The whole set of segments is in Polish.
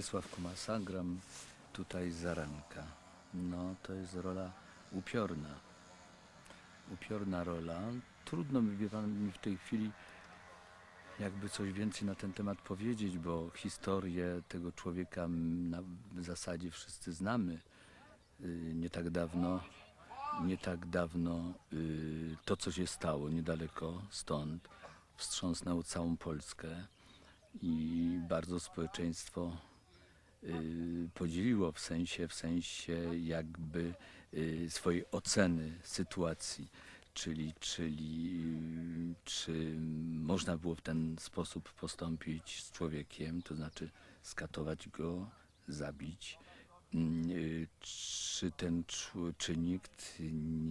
Wiesław Komasa, gram tutaj Zaranka. No, to jest rola upiorna. Upiorna rola. Trudno mi, w tej chwili jakby coś więcej na ten temat powiedzieć, bo historię tego człowieka na w zasadzie wszyscy znamy. Y, Nie tak dawno, nie tak dawno y, to, co się stało niedaleko stąd, wstrząsnęło całą Polskę i bardzo społeczeństwo podzieliło w sensie, w sensie jakby y, swojej oceny sytuacji, czyli, czyli y, czy można było w ten sposób postąpić z człowiekiem, to znaczy skatować go, zabić, Mm, y, czy ten czy nikt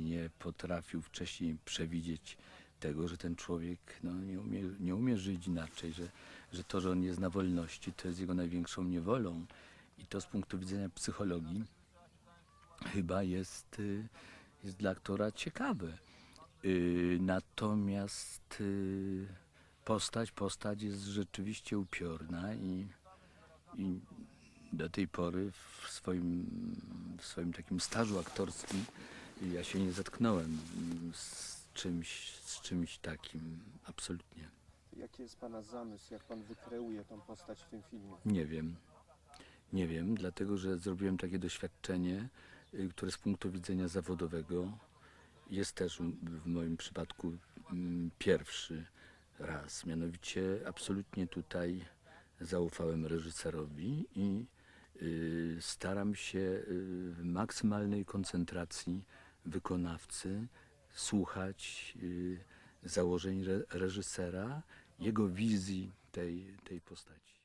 nie potrafił wcześniej przewidzieć tego, że ten człowiek no, nie, umie, nie umie żyć inaczej, że, że to, że on jest na wolności, to jest jego największą niewolą. I to z punktu widzenia psychologii chyba jest, y, jest dla aktora ciekawe. Y, Natomiast y, postać, postać jest rzeczywiście upiorna i, i do tej pory w swoim, w swoim takim stażu aktorskim ja się nie zetknąłem z czymś, z czymś takim, absolutnie. Jaki jest Pana zamysł, jak Pan wykreuje tą postać w tym filmie? Nie wiem. Nie wiem, dlatego że zrobiłem takie doświadczenie, y, które z punktu widzenia zawodowego jest też m- w moim przypadku mm, pierwszy raz. Mianowicie absolutnie tutaj zaufałem reżyserowi i y, staram się y, w maksymalnej koncentracji wykonawcy słuchać y, założeń re, reżysera, jego wizji tej, tej postaci.